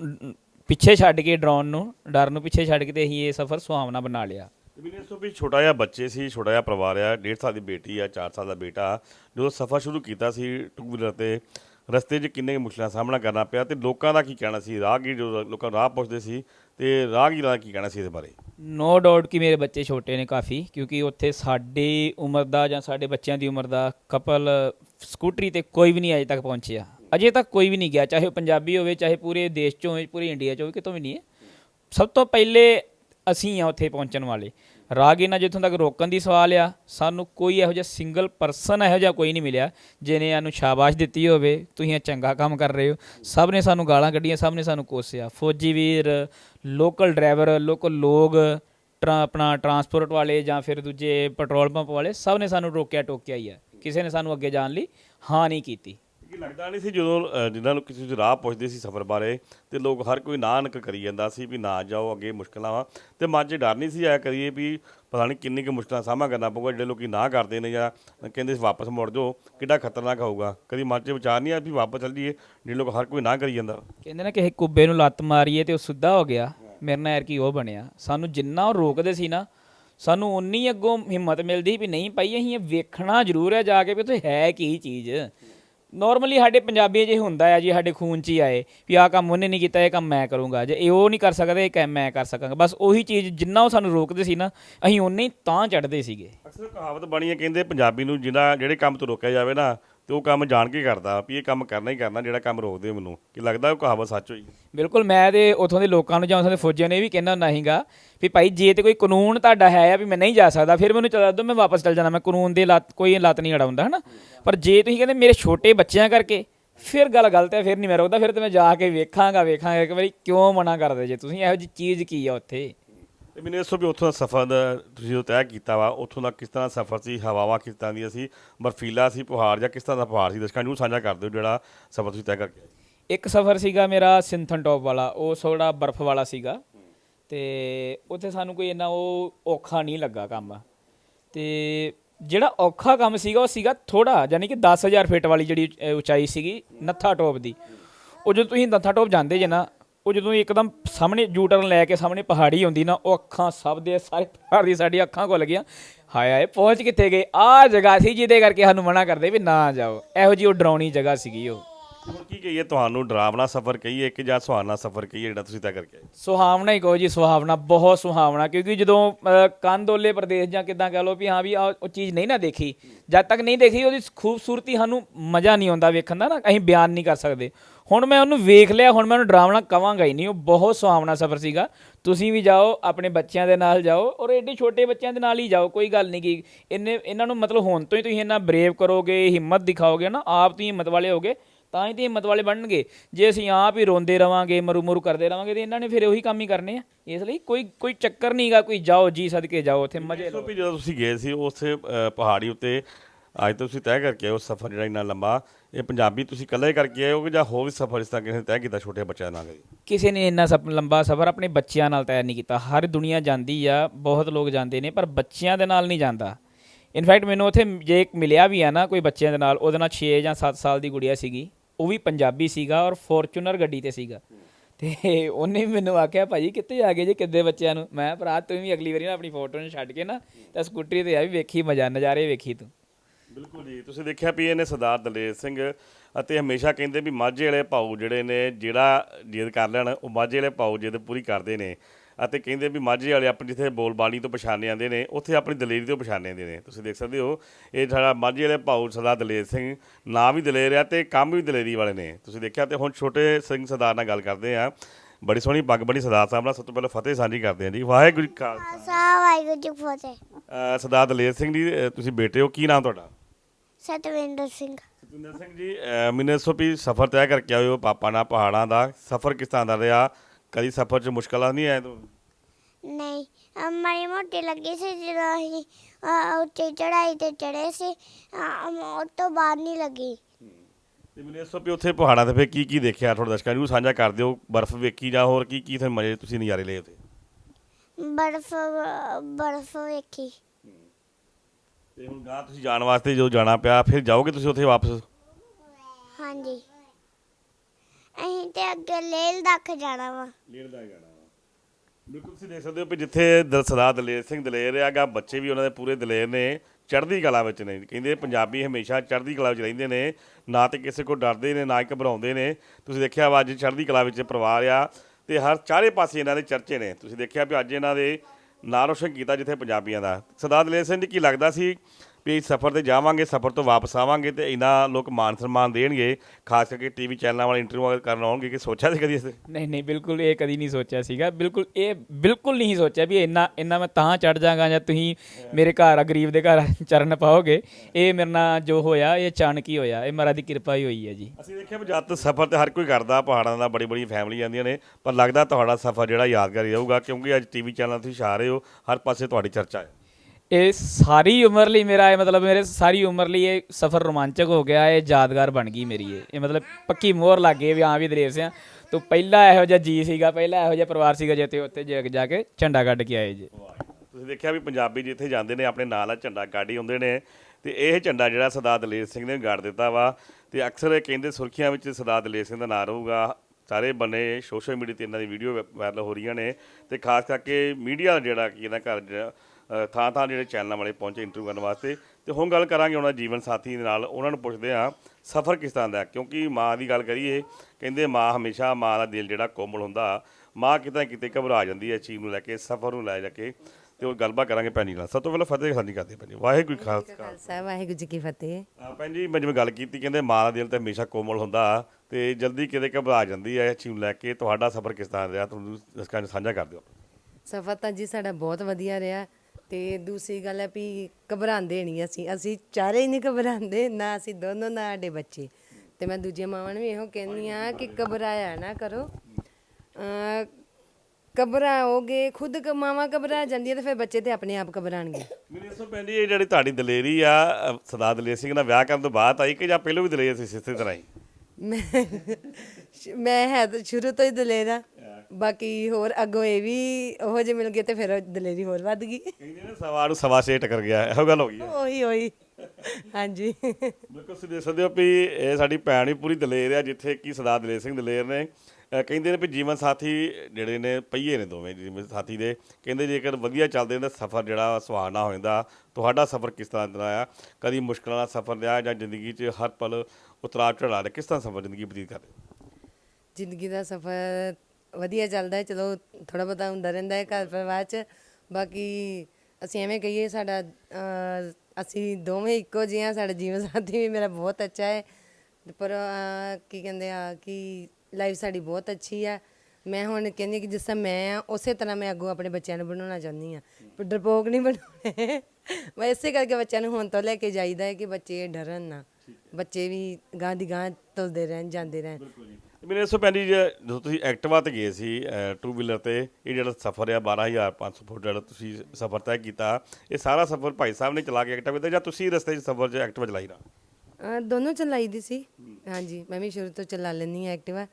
ਪਿੱਛੇ ਛੱਡ ਕੇ ਡਰਾਉਣ ਨੂੰ, ਡਰ ਨੂੰ ਪਿੱਛੇ ਛੱਡ ਕੇ ਤੇ ਅਸੀਂ ਇਹ ਸਫ਼ਰ ਸੁਹਾਵਣਾ ਬਣਾ ਲਿਆ। ਤੇ ਤੋਂ ਵੀ ਛੋਟਾ ਜਿਹਾ ਬੱਚੇ ਸੀ, ਛੋਟਾ ਜਿਹਾ ਪਰਿਵਾਰ ਆ 1.5 ਸਾਲ ਦੀ ਬੇਟੀ ਆ 4 ਸਾਲ ਦਾ ਬੇਟਾ ਜਦੋਂ ਸਫ਼ਰ ਸ਼ੁਰੂ ਕੀਤਾ ਸੀ ਟੂ ਵੀਲਰ ਤੇ, ਰਸਤੇ 'ਚ ਕਿੰਨੇ ਕੁ ਮੁਸ਼ਕਲਾਂ ਦਾ ਸਾਹਮਣਾ ਕਰਨਾ ਪਿਆ ਤੇ ਲੋਕਾਂ ਦਾ ਕੀ ਕਹਿਣਾ ਸੀ? ਰਾਹਗੀਰ ਜਦੋਂ ਲੋਕਾਂ ਨੂੰ ਰਾਹ ਪੁੱਛਦੇ ਸੀ, ਤੇ ਰਾਹਗੀਰਾਂ ਦਾ ਕੀ ਕਹਿਣਾ ਸੀ ਇਸ ਬਾਰੇ? ਨੋ ਡਾਊਟ ਕਿ ਮੇਰੇ ਬੱਚੇ ਛੋਟੇ ਨੇ ਕਾਫੀ, ਕਿਉਂਕਿ ਉੱਥੇ ਸਾਡੀ ਉਮਰ ਦਾ ਜਾਂ ਸਾਡੇ ਬੱਚਿਆਂ ਦੀ ਉਮਰ ਦਾ ਕਪਲ ਸਕੂਟਰੀ ਤੇ ਕੋਈ ਵੀ ਨਹੀਂ ਅਜੇ ਤੱਕ ਪਹੁੰਚਿਆ। ਅਜੇ ਤੱਕ ਕੋਈ ਵੀ ਨਹੀਂ ਗਿਆ, ਚਾਹੇ ਉਹ ਪੰਜਾਬੀ ਹੋਵੇ, ਚਾਹੇ ਪੂਰੇ ਦੇਸ਼ ਚੋਂ ਹੋਵੇ, ਪੂਰੇ ਇੰਡੀਆ ਚੋਂ ਹੋਵੇ, ਕਿਤੋਂ ਵੀ ਨਹੀਂ ਹੈ। ਸਭ ਤੋਂ ਪਹਿਲੇ ਅਸੀਂ ਆ ਉੱਥੇ ਪਹੁੰਚਣ ਵਾਲੇ। ਰਾਹਗੀਰ ਜਿੱਥੋਂ ਤੱਕ ਰੋਕਣ ਦੀ ਸਵਾਲ ਆ, ਸਾਨੂੰ ਕੋਈ ਇਹੋ ਜਿਹਾ ਸਿੰਗਲ ਪਰਸਨ ਇਹੋ ਜਿਹਾ ਕੋਈ ਨਹੀਂ ਮਿਲਿਆ, ਜਿਹਨੇ ਇਹਨੂੰ ਸ਼ਾਬਾਸ਼ ਦਿੱਤੀ ਹੋਵੇ, ਤੁਸੀਂ ਇਹ ਚੰਗਾ ਕੰਮ ਕਰ ਰਹੇ ਹੋ। ਸਭ ਨੇ ਸਾਨੂੰ ਗਾਲਾਂ ਕੱਢੀਆਂ, ਸਭ ਨੇ ਸਾਨੂੰ ਕੋਸਿਆ। ਫੌਜੀ ਵੀਰ ਲੋਕਲ ਡਰਾਈਵਰ ਲੋਕਲ ਲੋਕ, ਟਰਾ, ਆਪਣਾ ਟਰਾਂਸਪੋਰਟ ਵਾਲੇ ਜਾਂ ਫਿਰ ਦੂਜੇ ਪੈਟਰੋਲ ਪੰਪ ਵਾਲੇ, ਸਭ ਨੇ ਸਾਨੂੰ ਰੋਕਿਆ ਟੋਕਿਆ ਹੀ ਆ। ਕਿਸੇ ਨੇ ਸਾਨੂੰ ਅੱਗੇ ਜਾਣ ਲਈ ਹਾਂ ਨਹੀਂ ਕੀਤੀ। ਕੀ ਲੱਗਦਾ ਨਹੀਂ ਸੀ ਜਦੋਂ ਅ, ਜਿਨ੍ਹਾਂ ਨੂੰ ਕਿਸੇ ਨੂੰ ਰਾਹ ਪੁੱਛਦੇ ਸੀ ਸਫ਼ਰ ਬਾਰੇ ਤੇ ਲੋਕ ਹਰ ਕੋਈ ਨਾ ਨਕ ਕਰੀ ਜਾਂਦਾ ਸੀ ਵੀ ਨਾ ਜਾਓ ਅੱਗੇ ਮੁਸ਼ਕਲਾਂ ਵਾ। ਤੇ ਮਨ 'ਚ ਡਰ ਨਹੀਂ ਸੀ ਆਇਆ ਕਰੀਏ ਵੀ ਪਤਾ ਨਹੀਂ ਕਿੰਨੀ ਕੁ ਮੁਸ਼ਕਲਾਂ ਸਾਹਮਣਾ ਕਰਨਾ ਪਊਗਾ ਜਿਹੜੇ ਲੋਕੀ ਨਾ ਕਰਦੇ ਨੇ ਜਾਂ ਕਹਿੰਦੇ ਸੀ ਵਾਪਸ ਮੁੜ ਜਾਓ ਕਿੱਡਾ ਖਤਰਨਾਕ ਹੋਊਗਾ। ਕਦੀ ਮਨ 'ਚ ਵਿਚਾਰ ਨਹੀਂ ਆ ਵੀ ਵਾਪਸ ਚੱਲ ਜਾਈਏ ਜਿਹੜੇ ਲੋਕ ਹਰ ਕੋਈ ਨਾ ਕਰੀ ਜਾਂਦਾ। ਕਹਿੰਦੇ ਨਾ ਕਿਸੇ ਕੁੱਬੇ ਨੂੰ ਲੱਤ ਮਾਰੀਏ ਤੇ ਉਹ ਸਿੱਧਾ ਹੋ ਗਿਆ ਮੇਰੇ ਨਾਲ ਯਾਰ ਕੀ ਉਹ ਬਣਿਆ। ਸਾਨੂੰ ਜਿੰਨਾ ਉਹ ਰੋਕਦੇ ਸੀ ਨਾ ਸਾਨੂੰ ਉਨੀ ਅੱਗੋਂ ਹਿੰਮਤ ਮਿਲਦੀ ਵੀ ਨਹੀਂ ਪਾਈ ਅਸੀਂ ਇਹ ਵੇਖਣਾ ਜ਼ਰੂਰ ਹੈ ਜਾ ਕੇ ਵੀ ਉੱਥੇ ਹੈ ਕੀ ਚੀਜ਼। ਨਾਰਮਲੀ ਸਾਡੇ ਪੰਜਾਬੀ 'ਚ ਹੁੰਦਾ ਆ ਜੀ, ਸਾਡੇ ਖੂਨ 'ਚ ਹੀ ਆਏ ਵੀ ਆਹ ਕੰਮ ਉਹਨੇ ਨਹੀਂ ਕੀਤਾ, ਇਹ ਕੰਮ ਮੈਂ ਕਰੂੰਗਾ। ਜੇ ਇਹ ਉਹ ਨਹੀਂ ਕਰ ਸਕਦਾ, ਇਹ ਕੰਮ ਮੈਂ ਕਰ ਸਕਾਂਗਾ। ਬਸ ਉਹੀ ਚੀਜ਼ ਜਿੰਨਾ ਉਹ ਸਾਨੂੰ ਰੋਕਦੇ ਸੀ ਨਾ, ਅਸੀਂ ਉਨੇ ਹੀ ਤਾਂ ਚੜਦੇ ਸੀਗੇ। ਅਕਸਰ ਕਹਾਵਤ ਬਣੀ ਹੈ, ਕਹਿੰਦੇ ਪੰਜਾਬੀ ਨੂੰ ਜਿਹੜਾ ਜਿਹੜੇ ਕੰਮ ਤੋਂ ਰੋਕਿਆ ਜਾਵੇ ਨਾ ਤੇ ਉਹ ਕੰਮ ਜਾਣ ਕੇ ਕਰਦਾ ਵੀ ਇਹ ਕੰਮ ਕਰਨਾ ਹੀ ਕਰਨਾ, ਜਿਹੜਾ ਕੰਮ ਰੋਕਦੇ ਮੈਨੂੰ। ਕੀ ਲੱਗਦਾ ਉਹ ਕਹਾਵਤ ਸੱਚ ਹੋਈ? ਬਿਲਕੁਲ, ਮੈਂ ਤੇ ਉਥੋਂ ਦੇ ਲੋਕਾਂ ਨੂੰ ਜਾਂ ਉਥੋਂ ਦੇ ਫੌਜੀਆਂ ਨੂੰ ਇਹ ਵੀ ਕਹਿੰਦਾ ਹੁੰਦਾ ਸੀਗਾ ਵੀ ਭਾਈ ਜੇ ਤੇ ਕੋਈ ਕਾਨੂੰਨ ਤੁਹਾਡਾ ਹੈ ਆ ਵੀ ਮੈਂ ਨਹੀਂ ਜਾ ਸਕਦਾ, ਫਿਰ ਮੈਨੂੰ ਚਲਾ ਦੋ ਮੈਂ ਵਾਪਸ ਚੱਲ ਜਾਣਾ ਮੈਂ ਕਾਨੂੰਨ ਦੇ ਲੱਤ, ਕੋਈ ਲੱਤ ਨਹੀਂ ਅੜਾਉਂਦਾ ਹਨਾ? ਪਰ ਜੇ ਤੁਸੀਂ ਕਹਿੰਦੇ ਮੇਰੇ ਛੋਟੇ ਬੱਚਿਆਂ ਕਰਕੇ, ਫਿਰ ਗੱਲ ਗਲਤ ਹੈ, ਫਿਰ ਨਹੀਂ ਮੈਂ ਰੋਕਦਾ, ਫਿਰ ਤੇ ਮੈਂ ਜਾ ਕੇ ਵੇਖਾਂਗਾ ਵੇਖਾਂਗਾ, ਇੱਕ ਵਾਰੀ ਕਿਉਂ ਮਨਾ ਕਰਦੇ ਜੇ ਤੁਸੀਂ? ਇਹੋ ਜਿਹੀ ਚੀਜ਼ ਕੀ ਆ ਉੱਥੇ? ਤੇ ਮੈਨੂੰ ਦੱਸੋ ਵੀ ਉੱਥੋਂ ਦਾ ਸਫ਼ਰ ਤੁਸੀਂ ਜੋ ਤੈਅ ਕੀਤਾ ਵਾ ਉੱਥੋਂ ਦਾ ਕਿਸ ਤਰ੍ਹਾਂ ਸਫ਼ਰ ਸੀ ਹਵਾਵਾਂ ਕਿਸ ਤਰ੍ਹਾਂ ਦੀਆਂ ਸੀ ਬਰਫੀਲਾ ਸੀ ਪਹਾੜ ਜਾਂ ਕਿਸ ਤਰ੍ਹਾਂ ਦਾ ਪਹਾੜ ਸੀ ਦਰਸ਼ਕਾਂ ਨੂੰ ਸਾਂਝਾ ਕਰ ਦਿਓ ਜਿਹੜਾ ਸਫ਼ਰ ਤੁਸੀਂ ਤੈਅ ਕਰਕੇ ਆਏ। ਇੱਕ ਸਫ਼ਰ ਸੀਗਾ ਮੇਰਾ ਸਿੰਥਨ ਟੌਪ ਵਾਲਾ ਉਹ ਥੋੜਾ ਬਰਫ਼ ਵਾਲਾ ਸੀਗਾ ਤੇ ਉੱਥੇ ਸਾਨੂੰ ਕੋਈ ਇੰਨਾ ਉਹ ਔਖਾ ਨਹੀਂ ਲੱਗਾ ਕੰਮ ਤੇ ਜਿਹੜਾ ਔਖਾ ਕੰਮ ਸੀਗਾ ਉਹ ਸੀਗਾ ਥੋੜਾ ਯਾਨੀ ਕਿ 10000 ਫੀਟ ਵਾਲੀ ਜਿਹੜੀ ਅ, ਉਚਾਈ ਸੀਗੀ ਨੱਥਾ ਟੌਪ ਦੀ ਉਹ ਜਦੋਂ ਤੁਸੀਂ ਨੱਥਾ ਟੌਪ ਜਾਂਦੇ ਜੇ ਨਾ ਉਹ ਜਦੋਂ ਇੱਕਦਮ ਸਾਹਮਣੇ ਯੂ ਟਰਨ ਲੈ ਕੇ ਸਾਹਮਣੇ ਪਹਾੜੀ ਆਉਂਦੀ ਨਾ ਉਹ ਅੱਖਾਂ ਸਭ ਦੇ ਸਾਰੇ ਪਹਾੜ ਦੀ ਸਾਡੀ ਅੱਖਾਂ ਖੁੱਲ ਗਈਆਂ। ਹਾਏ ਹਾਏ ਪਹੁੰਚ ਕਿੱਥੇ ਗਏ? ਆਹ ਜਗ੍ਹਾ ਸੀ ਜਿਹਦੇ ਕਰਕੇ ਸਾਨੂੰ ਮਨਾ ਕਰਦੇ ਵੀ ਨਾ ਜਾਓ। ਇਹੋ ਜੀ ਉਹ ਡਰਾਉਣੀ ਜਗ੍ਹਾ ਸੀਗੀ ਉਹ। ਤੇ ਹੁਣ ਕੀ ਕਹੀਏ ਤੁਹਾਨੂੰ ਡਰਾਵਣਾ ਸਫ਼ਰ ਕਹੀਏ ਕਿ ਜਾਂ ਸੁਹਾਵਣਾ ਸਫ਼ਰ ਕਹੀਏ ਜਿਹੜਾ ਤੁਸੀਂ ਤੈਅ ਕਰਕੇ ਆਏ? ਸੁਹਾਵਣਾ ਹੀ ਕਹੋ ਜੀ ਸੁਹਾਵਣਾ ਬਹੁਤ ਸੁਹਾਵਣਾ। ਕਿਉਂਕਿ ਜਦੋਂ ਕੰਦੋਲੇ ਪ੍ਰਦੇਸ਼ ਜਾਂ ਕਿਦਾਂ ਕਹ ਲਓ ਵੀ ਹਾਂ ਵੀ ਆਹ ਉਹ ਚੀਜ਼ ਨਹੀਂ ਨਾ ਦੇਖੀ ਜਦ ਤੱਕ ਨਹੀਂ ਦੇਖੀ ਉਹਦੀ ਖੂਬਸੂਰਤੀ ਸਾਨੂੰ ਮਜ਼ਾ ਨਹੀਂ ਆਉਂਦਾ ਵੇਖਣ ਦਾ ਨਾ ਅਸੀਂ ਬਿਆਨ ਨਹੀਂ ਕਰ ਸਕਦੇ। ਹੁਣ ਮੈਂ ਉਹਨੂੰ ਵੇਖ ਲਿਆ, ਹੁਣ ਮੈਂ ਉਹਨੂੰ ਡਰਾਵਣਾ ਕਵਾਂਗਾ ਹੀ ਨਹੀਂ, ਉਹ ਬਹੁਤ ਸੁਹਾਵਣਾ ਸਫ਼ਰ ਸੀਗਾ। ਤੁਸੀਂ ਵੀ ਜਾਓ, ਆਪਣੇ ਬੱਚਿਆਂ ਦੇ ਨਾਲ ਜਾਓ, ਔਰ ਐਡੇ ਛੋਟੇ ਬੱਚਿਆਂ ਦੇ ਨਾਲ ਹੀ ਜਾਓ, ਕੋਈ ਗੱਲ ਨਹੀਂ ਕੀ ਇਹਨੇ ਇਹਨਾਂ ਨੂੰ ਮਤਲਬ ਹੁਣ ਤੋਂ ਹੀ ਤੁਸੀਂ ਇਹਨਾਂ ਬਰੇਵ ਕਰੋਗੇ, ਹਿੰਮਤ ਦਿਖਾਓਗੇ ਨਾ, ਆਪ ਤੁਸੀਂ ਹਿੰਮਤ ਵਾਲੇ ਹੋਗੇ, ਤਾਂ ਹੀ ਤੇ ਹਿੰਮਤ ਵਾਲੇ ਬਣਨਗੇ। ਜੇ ਅਸੀਂ ਆਪ ਹੀ ਰੋਂਦੇ ਰਵਾਂਗੇ ਮਰੂ ਮਰੂ ਕਰਦੇ ਰਵਾਂਗੇ, ਤੇ ਇਹਨਾਂ ਨੇ ਫਿਰ ਉਹੀ ਕੰਮ ਹੀ ਕਰਨੇ ਆ। ਇਸ ਲਈ ਕੋਈ ਕੋਈ ਚੱਕਰ ਨਹੀਂਗਾ ਕੋਈ ਜਾਓ ਜੀ, ਸਦਕੇ ਜਾਓ, ਉੱਥੇ ਮਜ਼ੇ ਲਓ। ਜਦੋਂ ਤੁਸੀਂ ਗਏ ਸੀ ਉਸ ਪਹਾੜੀ ਉੱਤੇ ਅੱਜ ਤੁਸੀਂ ਤੈਅ ਕਰਕੇ ਆਏ ਉਹ ਸਫ਼ਰ ਜਿਹੜਾ ਇੰਨਾ ਲੰਬਾ, ਇਹ ਪੰਜਾਬੀ ਤੁਸੀਂ ਇਕੱਲੇ ਕਰਕੇ ਆਏ ਹੋ ਕਿ ਜਾਂ ਹੋਰ ਵੀ ਸਫ਼ਰ ਇਸ ਤਰ੍ਹਾਂ ਕਿਸੇ ਨੇ ਤੈਅ ਕੀਤਾ ਛੋਟੇ ਬੱਚਿਆਂ ਨਾਲ ਗਏ ਕਿਸੇ ਨੇ ਇੰਨਾ ਸਫ ਲੰਬਾ ਸਫ਼ਰ ਆਪਣੇ ਬੱਚਿਆਂ ਨਾਲ ਤੈਅ ਨਹੀਂ ਕੀਤਾ। ਹਰ ਦੁਨੀਆ ਜਾਂਦੀ ਆ, ਬਹੁਤ ਲੋਕ ਜਾਂਦੇ ਨੇ, ਪਰ ਬੱਚਿਆਂ ਦੇ ਨਾਲ ਨਹੀਂ ਜਾਂਦਾ। ਇਨਫੈਕਟ ਮੈਨੂੰ ਉੱਥੇ ਜੇ ਇੱਕ ਮਿਲਿਆ ਵੀ ਆ ਨਾ ਕੋਈ ਬੱਚਿਆਂ ਦੇ ਨਾਲ, ਉਹਦੇ ਨਾਲ 6 ਜਾਂ 7 ਸਾਲ ਦੀ ਗੁੜੀਆ ਸੀਗੀ। ਉਹ ਵੀ ਪੰਜਾਬੀ ਸੀਗਾ ਔਰ ਫੋਰਚੂਨਰ ਗੱਡੀ ਤੇ ਸੀਗਾ। ਤੇ ਉਹਨੇ ਵੀ ਮੈਨੂੰ ਆਖਿਆ, ਭਾਜੀ, ਕਿੱਥੇ ਆ ਗਏ ਜੇ ਕਿੱਦੇ ਬੱਚਿਆਂ ਨੂੰ? ਮੈਂ ਭਰਾ, ਤੂੰ ਵੀ ਅਗਲੀ ਵਾਰੀ ਨਾ ਆਪਣੀ ਫੋਟੋ ਨੂੰ ਛੱਡ ਕੇ ਨਾ, ਤਾਂ ਸਕੂਟਰੀ ਤੇ ਆ ਵੀ ਵੇਖੀ, ਮਜ਼ਾ, ਨਜ਼ਾਰੇ ਵੇਖੀ ਤੂੰ। ਬਿਲਕੁਲ ਜੀ। ਤੁਸੀਂ ਦੇਖਿਆ ਵੀ ਇਹਨੇ ਸਰਦਾਰ ਦਲੇਰ ਸਿੰਘ ਅਤੇ ਹਮੇਸ਼ਾ ਕਹਿੰਦੇ ਵੀ ਮਾਝੇ ਵਾਲੇ ਭਾਊ ਜਿਹੜੇ ਨੇ ਜਿਹੜਾ ਜਿੱਦ ਕਰ ਲੈਣ ਉਹ ਮਾਝੇ ਵਾਲੇ ਭਾਊ ਜਿੱਦ ਪੂਰੀ ਕਰਦੇ ਨੇ। ਅਤੇ ਕਹਿੰਦੇ ਵੀ ਮਾਝੇ ਵਾਲੇ ਆਪਣੀ ਜਿੱਥੇ ਬੋਲਬਾਣੀ ਤੋਂ ਪਛਾਣੇ ਜਾਂਦੇ ਨੇ ਉੱਥੇ ਆਪਣੀ ਦਲੇਰੀ ਤੋਂ ਪਛਾਣੇ ਜਾਂਦੇ ਨੇ। ਤੁਸੀਂ ਦੇਖ ਸਕਦੇ ਹੋ ਇਹ ਸਾਡਾ ਮਾਝੇ ਵਾਲੇ ਭਾਊ ਸਰਦਾਰ ਦਲੇਰ ਸਿੰਘ ਨਾਂ ਵੀ ਦਲੇਰ ਆ ਤੇ ਕੰਮ ਵੀ ਦਲੇਰੀ ਵਾਲੇ ਨੇ। ਤੁਸੀਂ ਦੇਖਿਆ ਤੇ ਹੁਣ ਛੋਟੇ ਸਿੰਘ ਸਰਦਾਰ ਨਾਲ ਗੱਲ ਕਰਦੇ ਆ। ਬੜੀ ਸੋਹਣੀ ਪੱਗ ਬੜੀ ਸਰਦਾਰ ਸਾਹਿਬ ਨਾਲ ਸਭ ਤੋਂ ਪਹਿਲਾਂ ਫਤਿਹ ਸਾਂਝੀ ਕਰਦੇ ਆ ਜੀ। ਵਾਹਿਗੁਰੂ ਜੀ ਕਾ ਖਾਲਸਾ। ਵਾਹਿਗੁਰੂ ਜੀ ਕੀ ਫਤਿਹ। ਸਰਦਾਰ ਦਲੇਰ ਸਿੰਘ ਜੀ ਤੁਸੀਂ ਬੇਟੇ ਹੋ ਕੀ ਨਾਮ ਤੁਹਾਡਾ? ਸਤਵਿੰਦਰ ਸਿੰਘ। ਸਤਿੰਦਰ ਸਿੰਘ ਜੀ ਅਹ ਮੈਨੂੰ ਦੱਸੋ ਵੀ ਸਫ਼ਰ ਤੈਅ ਕਰਕੇ ਆਏ ਹੋ ਪਾਪਾ ਨਾਲ ਪਹਾੜਾਂ ਦਾ। ਸਫ਼ਰ ਕਿਸ ਤਰ੍ਹਾਂ ਦਾ ਰਿਹਾ? ਕਦੀ ਸਫ਼ਰ 'ਚ ਮੁਸ਼ਕਲਾਂ ਨਹੀਂ ਆਏ ਤੁਹਾਨੂੰ? ਨਹੀਂ ਮਾੜੀ ਮੋਟੀ ਲੱਗੀ ਸੀ ਜਦੋਂ ਅਸੀਂ ਅਹ, ਉੱਚੀ ਚੜਾਈ ਤੇ ਚੜੇ ਸੀ ਅਹ, ਉਹ ਤੋਂ ਬਾਅਦ ਨਹੀਂ ਲੱਗੀ। ਤੇ ਮੈਨੂੰ ਦੱਸੋ ਵੀ ਉੱਥੇ ਪਹਾੜਾਂ ਤੇ ਫਿਰ ਕੀ ਕੀ ਦੇਖਿਆ ਥੋੜਾ ਦਰਸ਼ਕਾਂ ਨੂੰ? ਸਾਂਝਾ ਕਰ ਦਿਓ ਬਰਫ਼ ਵੇਖੀ ਜਾਂ ਹੋਰ ਕੀ ਕੀ ਤੁਹਾਨੂੰ ਮਜ਼ੇ ਤੁਸੀਂ ਨਜ਼ਾਰੇ ਲਏ ਉੱਥੇ? ਬਰਫ਼ ਬਰਫ਼ ਵੇਖੀ। ਤੇ ਹੁਣ ਗਾਂ ਤੁਸੀਂ ਜਾਣ ਵਾਸਤੇ ਜਦੋਂ ਜਾਣਾ ਪਿਆ ਫਿਰ ਜਾਓਗੇ ਤੁਸੀਂ ਉੱਥੇ ਵਾਪਸ? ਹਾਂਜੀ। ਅਸੀਂ ਤੇ ਅੱਗੇ ਲੇਲ ਤੱਕ ਜਾਣਾ ਵਾ। ਲੇਰ ਦਾ ਜਾਣਾ ਬਿਲਕੁਲ ਤੁਸੀਂ ਦੇਖ ਸਕਦੇ ਹੋ ਵੀ ਜਿੱਥੇ ਦ- ਸਰਦਾਰ ਦਲੇਰ ਸਿੰਘ ਦਲੇਰ ਹੈਗਾ ਬੱਚੇ ਵੀ ਉਹਨਾਂ ਦੇ ਪੂਰੇ ਦਲੇਰ ਨੇ ਚੜ੍ਹਦੀ ਕਲਾ ਵਿੱਚ ਨੇ। ਕਹਿੰਦੇ ਪੰਜਾਬੀ ਹਮੇਸ਼ਾ ਚੜ੍ਹਦੀ ਕਲਾ ਵਿੱਚ ਰਹਿੰਦੇ ਨੇ ਨਾ ਤੇ ਕਿਸੇ ਕੋ ਡਰਦੇ ਨੇ ਨਾ ਹੀ ਘਬਰਾਉਂਦੇ ਨੇ। ਤੁਸੀਂ ਦੇਖਿਆ ਵਾ ਅੱਜ ਚੜ੍ਹਦੀ ਕਲਾ ਵਿੱਚ ਪਰਿਵਾਰ ਆ ਤੇ ਹਰ ਚਾਰੇ ਪਾਸੇ ਇਹਨਾਂ ਦੇ ਚਰਚੇ ਨੇ। ਤੁਸੀਂ ਦੇਖਿਆ ਵੀ ਅੱਜ ਇਹਨਾਂ ਦੇ ਨਾਂ ਰੋਸ਼ਨ ਕੀਤਾ ਜਿੱਥੇ ਪੰਜਾਬੀਆਂ ਦਾ। ਸਰਦਾਰ ਦਲੇਰ ਸਿੰਘ ਜੀ ਕੀ ਲੱਗਦਾ ਸੀ ਵੀ ਸਫ਼ਰ ਤੇ ਜਾਵਾਂਗੇ ਸਫ਼ਰ ਤੋਂ ਵਾਪਸ ਆਵਾਂਗੇ ਤੇ ਇਹਨਾਂ ਲੋਕ ਮਾਨ ਸਨਮਾਨ ਦੇਣਗੇ ਖਾਸ ਕਰਕੇ ਟੀਵੀ ਚੈਨਲਾਂ ਵਾਲੇ ਇੰਟਰਵਿਊ ਕਰਨ ਆਉਣਗੇ ਕਿ ਸੋਚਿਆ ਸੀ ਕਦੀ ਇਸ ਨਹੀਂ ਨਹੀਂ ਬਿਲਕੁਲ ਇਹ ਕਦੀ ਨਹੀਂ ਸੋਚਿਆ ਸੀਗਾ। ਬਿਲਕੁਲ ਇਹ ਬਿਲਕੁਲ ਨਹੀਂ ਸੋਚਿਆ ਵੀ ਇੰਨਾ ਇੰਨਾ ਮੈਂ ਤਾਂ ਚੜ ਜਾਗਾ ਜਾਂ ਤੁਸੀਂ ਮੇਰੇ ਘਰ ਆ ਗਰੀਬ ਦੇ ਘਰ ਚਰਨ ਪਾਓਗੇ। ਇਹ ਮੇਰੇ ਨਾਲ ਜੋ ਹੋਇਆ ਇਹ ਅਚਾਨਕ ਹੀ ਹੋਇਆ। ਇਹ ਮਹਾਰਾਜ ਦੀ ਕਿਰਪਾ ਹੀ ਹੋਈ ਹੈ ਜੀ। ਅਸੀਂ ਦੇਖਿਆ ਵੀ ਜਦ ਸਫ਼ਰ ਤੇ ਹਰ ਕੋਈ ਕਰਦਾ ਪਹਾੜਾਂ ਦਾ ਬੜੀ ਬੜੀ ਫੈਮਿਲੀ ਜਾਂਦੀਆਂ ਨੇ ਪਰ ਲੱਗਦਾ ਤੁਹਾਡਾ ਸਫ਼ਰ ਜਿਹੜਾ ਯਾਦਗਾਰ ਰਹੂਗਾ ਕਿਉਂਕਿ ਅੱਜ ਟੀਵੀ ਚੈਨਲ ਤੁਸੀਂ ਛਾ ਰਹੇ ਹੋ ਹਰ ਪਾਸੇ ਤੁਹਾਡੀ ਚਰਚਾ ਹੈ। ਇਹ ਸਾਰੀ ਉਮਰ ਲਈ ਮੇਰਾ ਇਹ ਮਤਲਬ ਮੇਰੇ ਸਾਰੀ ਉਮਰ ਲਈ ਇਹ ਸਫ਼ਰ ਰੋਮਾਂਚਕ ਹੋ ਗਿਆ, ਇਹ ਯਾਦਗਾਰ ਬਣ ਗਈ ਮੇਰੀ ਇਹ। ਇਹ ਮਤਲਬ ਪੱਕੀ ਮੋਹਰ ਲੱਗ ਗਈ ਵੀ ਹਾਂ ਵੀ ਦਲੇਰ ਸਿਆਂ। ਤੋਂ ਪਹਿਲਾ ਇਹੋ ਜਿਹਾ ਜੀ ਸੀਗਾ, ਪਹਿਲਾ ਇਹੋ ਜਿਹਾ ਪਰਿਵਾਰ ਸੀਗਾ ਜਿੱਥੇ ਉੱਥੇ ਜਾ ਕੇ- ਝੰਡਾ ਕੱਢ ਕੇ ਆਏ ਜੀ। ਤੁਸੀਂ ਦੇਖਿਆ ਵੀ ਪੰਜਾਬੀ ਜਿੱਥੇ ਜਾਂਦੇ ਨੇ, ਆਪਣੇ ਨਾਲ ਝੰਡਾ ਗਾੜੀ ਹੁੰਦੇ ਨੇ। ਤੇ ਇਹ ਝੰਡਾ ਜਿਹੜਾ ਸਰਦਾਰ ਦਲੇਰ ਸਿੰਘ ਨੇ ਗਾੜ ਦਿੱਤਾ ਵਾ। ਤੇ ਅਕਸਰ ਇਹ ਕਹਿੰਦੇ ਸੁਰਖੀਆਂ ਵਿੱਚ ਸਰਦਾਰ ਦਲੇਰ ਸਿੰਘ ਦਾ ਨਾਂ ਰਹੂਗਾ। ਸਾਰੇ ਬੰਨੇ ਸੋਸ਼ਲ ਮੀਡੀਆ ਤੇ ਇਹਨਾਂ ਦੀ ਵੀਡੀਓ ਵਾਇਰਲ ਹੋ ਰਹੀਆਂ ਨੇ। ਤੇ ਖਾਸ ਕਰਕੇ ਮੀਡੀਆ ਜਿਹੜਾ ਕਿ ਇਹਨਾਂ ਘਰ ਥਾਂ ਥਾਂ ਜਿਹੜੇ ਚੈਨਲਾਂ ਵਾਲੇ ਪਹੁੰਚੇ ਇੰਟਰਵਿਊ ਕਰਨ ਵਾਸਤੇ। ਤੇ ਹੁਣ ਗੱਲ ਕਰਾਂਗੇ ਉਹਨਾਂ ਜੀਵਨ ਸਾਥੀ ਦੇ ਨਾਲ। ਉਹਨਾਂ ਨੂੰ ਪੁੱਛਦੇ ਆ ਸਫ਼ਰ ਕਿਸ ਤਰ੍ਹਾਂ ਦਾ? ਕਿਉਂਕਿ ਮਾਂ ਦੀ ਗੱਲ ਕਰੀਏ ਕਹਿੰਦੇ ਮਾਂ ਹਮੇਸ਼ਾ ਮਾਂ ਦਾ ਦਿਲ ਜਿਹੜਾ ਕੋਮਲ ਹੁੰਦਾ। ਮਾਂ ਕਿਤੇ ਕਿਤੇ ਘਬਰਾ ਜਾਂਦੀ ਹੈ ਇਸ ਚੀਜ਼ ਨੂੰ ਲੈ ਕੇ ਸਫ਼ਰ ਨੂੰ ਲੈ ਜਾ ਕੇ। ਤੇ ਉਹ ਗੱਲਬਾਤ ਕਰਾਂਗੇ ਭੈਣ ਨਾਲ। ਸਭ ਤੋਂ ਪਹਿਲਾਂ ਫਤਿਹ ਸਾਂਝੀ ਕਰਦੇ ਭੈਣ ਵਾਹਿਗੁਰੂ ਖਾਲਸਾ। ਵਾਹਿਗੁਰੂ ਜੀ ਕੀ ਫਤਿਹ। ਭੈਣ ਜੀ ਮੈਂ ਜਿਵੇਂ ਗੱਲ ਕੀਤੀ ਕਹਿੰਦੇ ਮਾਂ ਦਾ ਦਿਲ ਤਾਂ ਹਮੇਸ਼ਾ ਕੋਮਲ ਹੁੰਦਾ। ਤੇ ਜਲਦੀ ਕਿਤੇ ਘਬਰਾ ਜਾਂਦੀ ਹੈ ਇਸ ਚੀਜ਼ ਨੂੰ ਲੈ ਕੇ। ਤੁਹਾਡਾ ਸਫ਼ਰ ਕਿਸ ਤਰ੍ਹਾਂ ਰਿਹਾ? ਤੁਹਾਨੂੰ ਨੂੰ ਸਾਂਝਾ ਕਰ ਦਿਓ। ਸਫ਼ਰ ਤਾਂ ਜੀ ਸਾਡਾ ਬਹੁਤ ਵਧੀਆ ਰਿਹਾ। ਤੇ ਦੂਸਰੀ ਗੱਲ ਹੈ ਵੀ ਘਬਰਾਉਂਦੇ ਨਹੀਂ ਅਸੀਂ ਅਸੀਂ ਚਾਰੇ ਹੀ ਨਹੀਂ ਘਬਰਾਉਂਦੇ ਨਾ ਅਸੀਂ ਦੋਨੋਂ ਨਾ ਸਾਡੇ ਬੱਚੇ। ਤੇ ਮੈਂ ਦੂਜੀਆਂ ਮਾਵਾਂ ਨੂੰ ਵੀ ਇਹੋ ਕਹਿੰਦੀ ਆ ਕਿ ਘਬਰਾਇਆ ਨਾ ਕਰੋ। ਅ ਘਬਰਾਓਗੇ ਖੁਦ ਕ ਮਾਵਾਂ ਘਬਰਾ ਜਾਂਦੀਆਂ ਤੇ ਫਿਰ ਬੱਚੇ ਤੇ ਆਪਣੇ ਆਪ ਘਬਰਾਣਗੇ ਮੈਨੂੰ ਦੱਸੋ ਭੈਣ ਜੀ ਇਹ ਜਿਹੜੀ ਤੁਹਾਡੀ ਦਲੇਰੀ ਆ ਅ, ਸਰਦਾਰ ਦਲੇਰ ਸਿੰਘ ਨਾਲ ਵਿਆਹ ਕਰਨ ਤੋਂ ਬਾਅਦ ਆਈ ਕਿ ਜਾਂ ਪਹਿਲਾਂ ਵੀ ਦਲੇਰ ਸੀ ਇਸੇ ਤਰ੍ਹਾਂ ਹੀ? ਮੈਂ ਮੈਂ ਹੈ ਤਾਂ ਸ਼ੁਰੂ ਤੋਂ ਹੀ ਦਲੇਰ ਬਾਕੀ ਹੋਰ ਅੱਗੋਂ ਇਹ ਵੀ ਉਹੋ ਜਿਹੇ ਮਿਲ ਗਏ ਤੇ ਫਿਰ ਦਲੇਰੀ ਹੋਰ ਵੱਧ ਗਈ। ਕਹਿੰਦੇ ਨੇ ਸਵਾ ਨੂੰ ਸਵਾ ਛੇ ਟੱਕਰ ਗਿਆ ਇਹੋ ਗੱਲ ਹੋ ਗਈ ਹੈ। ਉਹੀ ਉਹੀ। ਹਾਂਜੀ। ਬਿਲਕੁਲ ਤੁਸੀਂ ਦੇਖ ਸਕਦੇ ਹੋ ਵੀ ਇਹ ਸਾਡੀ ਭੈਣ ਵੀ ਪੂਰੀ ਦਲੇਰ ਆ ਜਿੱਥੇ ਕਿ ਸਰਦਾਰ ਦਲੇਰ ਸਿੰਘ ਦਲੇਰ ਨੇ। ਕਹਿੰਦੇ ਨੇ ਵੀ ਜੀਵਨ ਸਾਥੀ ਜਿਹੜੇ ਨੇ ਪਈਏ ਨੇ ਦੋਵੇਂ ਜੀਵਨ ਸਾਥੀ ਦੇ। ਕਹਿੰਦੇ ਜੇਕਰ ਵਧੀਆ ਚੱਲਦੇ ਨੇ ਸਫ਼ਰ ਜਿਹੜਾ ਸੁਹਾਣਾ ਹੋ ਜਾਂਦਾ। ਤੁਹਾਡਾ ਸਫ਼ਰ ਕਿਸ ਤਰ੍ਹਾਂ ਦਾ ਆ? ਕਦੀ ਮੁਸ਼ਕਲਾਂ ਦਾ ਸਫ਼ਰ ਰਿਹਾ ਜਾਂ ਜ਼ਿੰਦਗੀ 'ਚ ਹਰ ਪਲ ਉਤਰਾਅ ਚੜ੍ਹਾਅ ਰਿਹਾ? ਕਿਸ ਤਰ੍ਹਾਂ ਸਫ਼ਰ ਜ਼ਿੰਦਗੀ ਬਤੀਤ ਕਰਦੇ? ਜ਼ਿੰਦਗੀ ਦਾ ਸਫ਼ਰ ਵਧੀਆ ਚੱਲਦਾ ਹੈ ਚਲੋ ਥੋੜਾ ਬਹੁਤਾ ਹੁੰਦਾ ਰਹਿੰਦਾ ਹੈ ਘਰ ਪਰਿਵਾਰ 'ਚ। ਬਾਕੀ ਅਸੀਂ ਐਵੇਂ ਕਹੀਏ ਸਾਡਾ ਅਹ, ਅਸੀਂ ਦੋਵੇਂ ਇੱਕੋ ਜਿਹੇ ਹਾਂ ਸਾਡਾ ਜੀਵਨ ਸਾਥੀ ਵੀ ਮੇਰਾ ਬਹੁਤ ਅੱਛਾ ਹੈ। ਪਰ ਅਹ, ਕੀ ਕਹਿੰਦੇ ਆ ਕਿ ਲਾਈਫ ਸਾਡੀ ਬਹੁਤ ਅੱਛੀ ਆ। ਮੈਂ ਹੁਣ ਕਹਿੰਦੀ ਹਾਂ ਕਿ ਜਿਸ ਤਰ੍ਹਾਂ ਮੈਂ ਆ ਉਸੇ ਤਰ੍ਹਾਂ ਮੈਂ ਅੱਗੋਂ ਆਪਣੇ ਬੱਚਿਆਂ ਨੂੰ ਬਣਾਉਣਾ ਚਾਹੁੰਦੀ ਆ ਪਰ ਡਰਪੋਕ ਨਹੀਂ ਬਣਾਉਣੇ। ਮੈਂ ਇਸੇ ਕਰਕੇ ਬੱਚਿਆਂ ਨੂੰ ਹੁਣ ਤੋਂ ਲੈ ਕੇ ਜਾਈਦਾ ਹੈ ਕਿ ਬੱਚੇ ਡਰਨ ਨਾ। ਬੱਚੇ ਵੀ ਗਾਂ ਦੀ ਗਾਂ ਤੁਰਦੇ ਰਹਿਣ ਜਾਂਦੇ ਰਹਿਣ। ਤੇ ਮੇਰੇ ਸੋ ਪੈਂਦੀ ਜਦੋਂ ਤੁਸੀਂ ਐਕਟਿਵਾ ਤੇ ਗਏ ਸੀ ਟੂ ਵੀਲਰ ਤੇ ਇਹ ਜਿਹੜਾ ਸਫ਼ਰ ਆ 12500 ਫੁੱਟ ਜਿਹੜਾ ਤੁਸੀਂ ਸਫ਼ਰ ਤੈਅ ਕੀਤਾ ਇਹ ਸਾਰਾ ਸਫ਼ਰ ਭਾਈ ਸਾਹਿਬ ਨੇ ਚਲਾ ਕੇ ਐਕਟਿਵਾ ਤੇ ਜਾਂ ਤੁਸੀਂ ਰਸਤੇ 'ਚ ਸਫ਼ਰ 'ਚ ਐਕਟਿਵਾ ਚਲਾਈ ਅਹ ਦੋਨੋਂ ਚਲਾਈ ਦੀ ਸੀ। ਹਾਂਜੀ ਮੈਂ ਵੀ ਸ਼ੁਰੂ ਤੋਂ ਚਲਾ ਲੈਂਦੀ ਹਾਂ ਐਕਟਿਵਾ।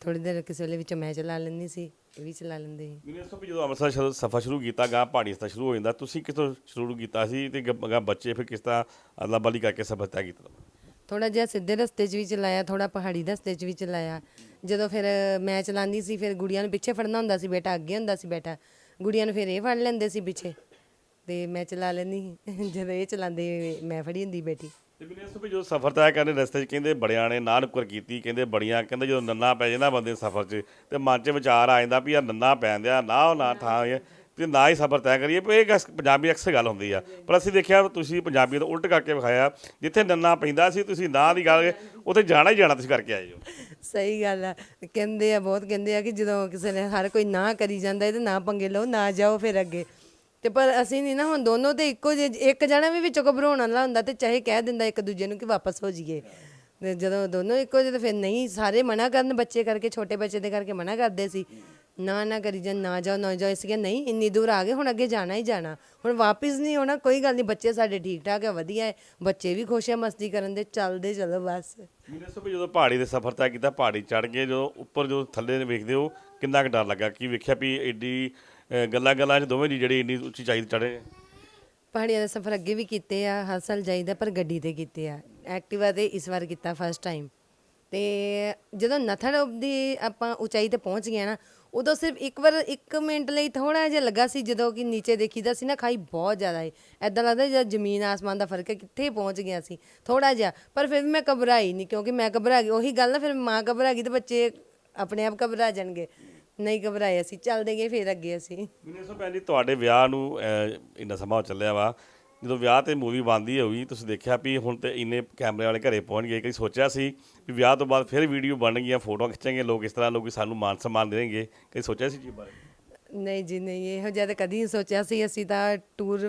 ਥੋੜੀ ਦੇਰ ਕਿਸੇ ਵੇਲੇ ਵਿੱਚ ਮੈਂ ਚਲਾ ਲੈਂਦੀ ਸੀ ਇਹ ਵੀ ਚਲਾ ਲੈਂਦੇ ਸੀ। ਮੈਨੂੰ ਦੱਸੋ ਵੀ ਜਦੋਂ ਅੰਮ੍ਰਿਤਸਰ ਸ਼ੁਰੂ- ਸਫ਼ਰ ਸ਼ੁਰੂ ਕੀਤਾ ਗਾ ਪਹਾੜੀ ਸਫ਼ਰ ਸ਼ੁਰੂ ਹੋ ਜਾਂਦਾ ਤੁਸੀਂ ਕਿਤੋਂ ਸ਼ੁਰੂ ਕੀਤਾ ਸੀ ਤੇ ਗਾ ਬੱਚੇ ਫਿਰ ਕਿਸ ਤਰ੍ਹਾਂ ਅੱਲਾ ਬਲੀ ਕਰਕੇ ਸਫ਼ਰ ਤੈਅ ਕੀਤਾ? ਥੋੜਾ ਜਿਹਾ ਸਿੱਧੇ ਰਸਤੇ 'ਚ ਵੀ ਚਲਾਇਆ ਥੋੜਾ ਪਹਾੜੀ ਰਸਤੇ 'ਚ ਵੀ ਚਲਾਇਆ। ਜਦੋਂ ਫਿਰ ਮੈਂ ਚਲਾਉਂਦੀ ਸੀ, ਫਿਰ ਗੁੜੀਆਂ ਨੂੰ ਪਿੱਛੇ ਫੜਨਾ ਹੁੰਦਾ ਸੀ, ਬੇਟਾ ਅੱਗੇ ਹੁੰਦਾ ਸੀ ਬੇਟਾ। ਗੁੜੀਆਂ ਨੂੰ ਫਿਰ ਇਹ ਫੜ ਲੈਂਦੇ ਸੀ ਪਿੱਛੇ। ਤੇ ਮੈਂ ਚਲਾ ਲੈਂਦੀ ਸੀ। ਜਦੋਂ ਇਹ ਚਲਾਉਂਦੇ ਮੈਂ ਫੜੀ ਹੁੰਦੀ ਬੇਟੀ। ਤੇ ਮੈਨੂੰ ਦੱਸੋ ਵੀ ਜਦੋਂ ਸਫ਼ਰ ਤੈਅ ਕਰਨੇ ਰਸਤੇ 'ਚ, ਕਹਿੰਦੇ ਬੜਿਆਂ ਨੇ ਨਾ ਨੁਕਰ ਕੀਤੀ, ਕਹਿੰਦੇ ਬੜੀਆਂ, ਕਹਿੰਦੇ ਜਦੋਂ ਨੰਨਾ ਪੈ ਜਾਂਦਾ ਬੰਦੇ ਸਫ਼ਰ 'ਚ, ਤੇ ਮਨ 'ਚ ਵਿਚਾਰ ਆ ਜਾਂਦਾ ਵੀ ਯਾਰ ਨੰਨਾ ਪੈਂਦਿਆ ਨਾ ਉਹ ਨਾ ਥਾਂ ਤੇ ਨਾ ਹੀ ਸਬਰ ਤੈਅ ਕਰੀਏ ਪਰ ਇਹ ਗਸ- ਪੰਜਾਬੀ ਅਕਸਰ ਗੱਲ ਹੁੰਦੀ ਆ। ਪਰ ਅਸੀਂ ਦੇਖਿਆ, ਤੁਸੀਂ ਪੰਜਾਬੀ ਤੋਂ ਉਲਟ ਕਰਕੇ ਵਿਖਾਇਆ, ਜਿੱਥੇ ਨੰਨਾ ਪੈਂਦਾ ਸੀ, ਤੁਸੀਂ ਨਾ ਦੀ ਗੱਲ ਉੱਥੇ ਜਾਣਾ ਹੀ ਜਾਣਾ ਤੁਸੀਂ ਕਰਕੇ ਆਏ ਹੋ। ਸਹੀ ਗੱਲ ਆ। ਕਹਿੰਦੇ ਆ, ਬਹੁਤ ਕਹਿੰਦੇ ਆ ਕਿ ਜਦੋਂ ਕਿਸੇ ਨੇ ਹਰ ਕੋਈ ਨਾ ਕਰੀ ਜਾਂਦਾ ਹੈ ਨਾ ਪੰਗੇ ਲਓ, ਨਾ ਜਾਓ ਫਿਰ ਅੱਗੇ। ਤੇ ਪਰ ਅਸੀਂ ਨਹੀਂ ਨਾ, ਹੁਣ ਦੋਨੋਂ ਤੇ ਇੱਕੋ ਜਿਹੇ, ਇੱਕ ਜਣਾ ਵੀ ਵਿੱਚੋਂ ਘਬਰਾਉਣ ਵਾਲਾ ਹੁੰਦਾ ਤੇ ਚਾਹੇ ਕਹਿ ਦਿੰਦਾ ਇੱਕ ਦੂਜੇ ਨੂੰ ਕਿ ਵਾਪਸ ਹੋ ਜਾਈਏ। ਜਦੋਂ ਦੋਨੋਂ ਇੱਕੋ ਜਿਹੇ ਤੇ ਫਿਰ ਨਹੀਂ, ਸਾਰੇ ਮਨਾ ਕਰਨ ਬੱਚੇ ਕਰਕੇ, ਛੋਟੇ ਬੱਚੇ ਦੇ ਕਰਕੇ ਮਨਾ ਕਰਦੇ ਸੀ। ਨਾ ਨਾ ਕਰੀ ਜਾ ਨਾ ਜਾਓ ਨਾ ਜਾਓ ਇਸ ਕਰਕੇ ਨਹੀਂ ਇੰਨੀ ਦੂਰ ਆ ਗਏ ਹੁਣ ਅੱਗੇ ਜਾਣਾ ਹੀ ਜਾਣਾ। ਹੁਣ ਵਾਪਸ ਨਹੀਂ ਹੋਣਾ ਕੋਈ ਗੱਲ ਨਹੀਂ ਬੱਚੇ ਸਾਡੇ ਠੀਕ ਠਾਕ ਹੈ ਵਧੀਆ ਹੈ ਬੱਚੇ ਵੀ ਖੁਸ਼ ਹੈ ਮਸਤੀ ਕਰਨ ਦੇ ਚੱਲਦੇ ਚਲੋ ਬਸ। ਮੈਨੂੰ ਦੱਸੋ ਵੀ ਜਦੋਂ ਪਹਾੜੀ ਦੇ ਸਫ਼ਰ ਤੈਅ ਕੀਤਾ ਪਹਾੜੀ ਚੜ ਕੇ ਜਦੋਂ ਉੱਪਰ ਜਦੋਂ ਥੱਲੇ ਵੇਖਦੇ ਹੋ ਕਿੰਨਾ ਕੁ ਡਰ ਲੱਗਾ? ਕੀ ਵੇਖਿਆ ਵੀ ਏਡੀ ਗੱਲਾਂ ਗੱਲਾਂ 'ਚ ਦੋਵੇਂ ਜੀ ਜਿਹੜੀ ਇੰਨੀ ਉੱਚੀ ਚਾਈ ਤੇ ਚੜੇ ਪਹਾੜੀਆਂ ਦੇ ਸਫ਼ਰ ਅੱਗੇ ਵੀ ਕੀਤੇ ਆ ਹਰ ਸਾਲ ਜਾਈਦਾ ਪਰ ਗੱਡੀ ਤੇ ਕੀਤੇ ਆ। ਐਕਟਿਵਾ ਤੇ ਇਸ ਵਾਰ ਕੀਤਾ ਫਸਟ ਟਾਈਮ ਤੇ ਜਦੋਂ ਨਥੜ ਦੀ ਆਪਾਂ ਉਚਾਈ ਤੇ ਪਹੁੰਚ ਗਏ ਨਾ ਉਦੋਂ ਸਿਰਫ ਇੱਕ ਵਾਰ 1 ਮਿੰਟ ਲਈ ਥੋੜਾ ਜਿਹਾ ਲੱਗਾ ਸੀ ਜਦੋਂ ਕਿ ਨੀਚੇ ਦੇਖੀਦਾ ਸੀ ਨਾ ਖਾਈ ਬਹੁਤ ਜ਼ਿਆਦਾ ਹੈ ਐਦਾਂ ਲੱਗਦਾ ਜਦ ਜ਼ਮੀਨ ਆਸਮਾਨ ਦਾ ਫ਼ਰਕ ਹੈ ਕਿੱਥੇ ਪਹੁੰਚ ਗਿਆ ਸੀ ਥੋੜਾ ਜਿਹਾ। ਪਰ ਫਿਰ ਵੀ ਮੈਂ ਘਬਰਾਈ ਨਹੀਂ ਕਿਉਂਕਿ ਮੈਂ ਘਬਰਾ ਗਈ। ਉਹੀ ਗੱਲ ਨਾ ਫਿਰ ਮਾਂ ਘਬਰਾ ਗਈ ਤੇ ਬੱਚੇ ਆਪਣੇ ਆਪ ਘਬਰਾ ਜਾਣਗੇ। ਨਹੀਂ ਘਬਰਾਏ ਅਸੀਂ ਚੱਲਦੇ ਗਏ ਫਿਰ ਅੱਗੇ ਅਸੀਂ। ਮੈਨੂੰ ਦੱਸੋ ਭੈਣ ਤੁਹਾਡੇ ਵਿਆਹ ਨੂੰ ਅਹ, ਇੰਨਾ ਸਮਾਂ ਹੋ ਚੱਲਿਆ ਵਾ। ਜਦੋਂ ਵਿਆਹ ਤੇ ਮੂਵੀ ਬਣਦੀ ਹੋਈ, ਤੁਸੀਂ ਦੇਖਿਆ ਵੀ ਹੁਣ ਤੇ ਇੰਨੇ ਕੈਮਰੇ ਵਾਲੇ ਘਰੇ ਪਹੁੰਚ ਗਏ, ਕਈ ਸੋਚਿਆ ਸੀ ਵੀ ਵਿਆਹ ਤੋਂ ਬਾਅਦ ਫਿਰ ਵੀਡੀਓ ਬਣ ਗਈਆਂ ਫੋਟੋਆਂ ਖਿੱਚਣਗੇ ਲੋਕ ਇਸ ਤਰ੍ਹਾਂ, ਲੋਕ ਸਾਨੂੰ ਮਾਨ ਸਨਮਾਨ ਦੇਣਗੇ। ਕਈ ਸੋਚਿਆ ਸੀ ਜੀ ਬਾਰੇ? ਨਹੀਂ ਜੀ, ਨਹੀਂ, ਇਹੋ ਜਿਹਾ ਤਾਂ ਕਦੀ ਨਹੀਂ ਸੋਚਿਆ ਸੀ। ਅਸੀਂ ਤਾਂ ਟੂਰ